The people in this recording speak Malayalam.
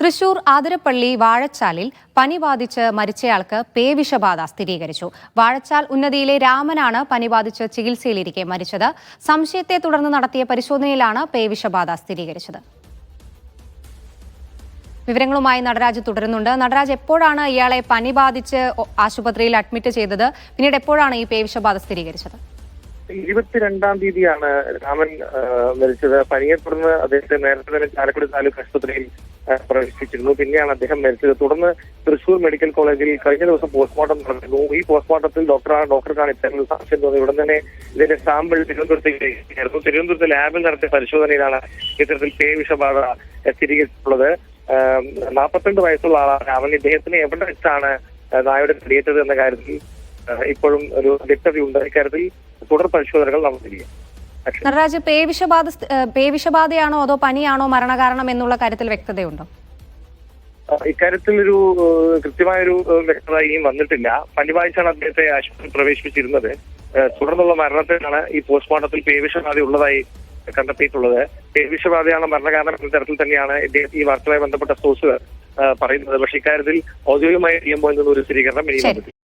തൃശൂർ ആതിരപ്പള്ളി വാഴച്ചാലിൽ പനി ബാധിച്ച് മരിച്ചയാൾക്ക് പേവിഷബാധ സ്ഥിരീകരിച്ചു. വാഴച്ചാൽ ഉന്നതിയിലെ രാമനാണ് പനി ബാധിച്ച് ചികിത്സയിലിരിക്കെ മരിച്ചത്. സംശയത്തെ തുടർന്ന് നടത്തിയ പരിശോധനയിലാണ് പേവിഷബാധ സ്ഥിരീകരിച്ചത്. വിവരങ്ങളുമായി നടരാജ് തുടരുന്നുണ്ട്. നടരാജ് എപ്പോഴാണ് ഇയാളെ പനി ബാധിച്ച് ആശുപത്രിയിൽ അഡ്മിറ്റ് ചെയ്തത്? പിന്നീട് എപ്പോഴാണ് ഈ പേവിഷബാധ സ്ഥിരീകരിച്ചത്? ഇരുപത്തിരണ്ടാം തീയതിയാണ് രാമൻ മരിച്ചത്. പനിയെ തുടർന്ന് അദ്ദേഹത്തെ നേരത്തെ തന്നെ ചാലക്കുടി താലൂക്ക് ആശുപത്രിയിൽ പ്രവേശിപ്പിച്ചിരുന്നു. പിന്നെയാണ് അദ്ദേഹം മരിച്ചത്. തുടർന്ന് തൃശൂർ മെഡിക്കൽ കോളേജിൽ കഴിഞ്ഞ ദിവസം പോസ്റ്റ്മോർട്ടം നടന്നിരുന്നു. ഈ പോസ്റ്റ്മോർട്ടത്തിൽ ഡോക്ടറാണ് ഡോക്ടർക്കാണ് ഇത്തരം സംശയം തോന്നി ഉടൻ തന്നെ ഇതിന്റെ സാമ്പിൾ തിരുവനന്തപുരത്തേക്ക് തിരുവനന്തപുരത്ത് ലാബിൽ നടത്തിയ പരിശോധനയിലാണ് ഇത്തരത്തിൽ പേ വിഷബാധ സ്ഥിരീകരിച്ചിട്ടുള്ളത്. നാൽപ്പത്തിരണ്ട് വയസ്സുള്ള ആളാണ് അവൻ ഇദ്ദേഹത്തിന് എവിടെ വെച്ചാണ് നായയുടെ പിടിയേറ്റത് എന്ന കാര്യത്തിൽ ഇപ്പോഴും ഒരു വ്യക്തതയുണ്ട്. ഇക്കാര്യത്തിൽ തുടർ പരിശോധനകൾ പക്ഷേ നടരാജ് പേവിഷബാധ പേവിഷബാധയാണോ അതോ പനിയാണോ മരണകാരണം എന്നുള്ള കാര്യത്തിൽ വ്യക്തതയുണ്ടോ? ഇക്കാര്യത്തിൽ ഒരു കൃത്യമായ കൃത്യമായൊരു വ്യക്തത ഇനിയും വന്നിട്ടില്ല. പനി വായിച്ചാണ് അദ്ദേഹത്തെ ആശുപത്രിയിൽ പ്രവേശിപ്പിച്ചിരുന്നത്. തുടർന്നുള്ള മരണത്തിനാണ് ഈ പോസ്റ്റ്മോർട്ടത്തിൽ പേവിഷബാധ ഉള്ളതായി കണ്ടെത്തിയിട്ടുള്ളത്. പേവിഷബാധയാണ് മരണകാരണം എന്ന തരത്തിൽ തന്നെയാണ് ഈ വാർത്തയുമായി ബന്ധപ്പെട്ട സോഴ്സുകൾ പറയുന്നത്. പക്ഷേ ഇക്കാര്യത്തിൽ ഔദ്യോഗികമായി ചെയ്യുമ്പോൾ ഒരു സ്ഥിരീകരണം ഇനിയും വന്നിട്ടില്ല.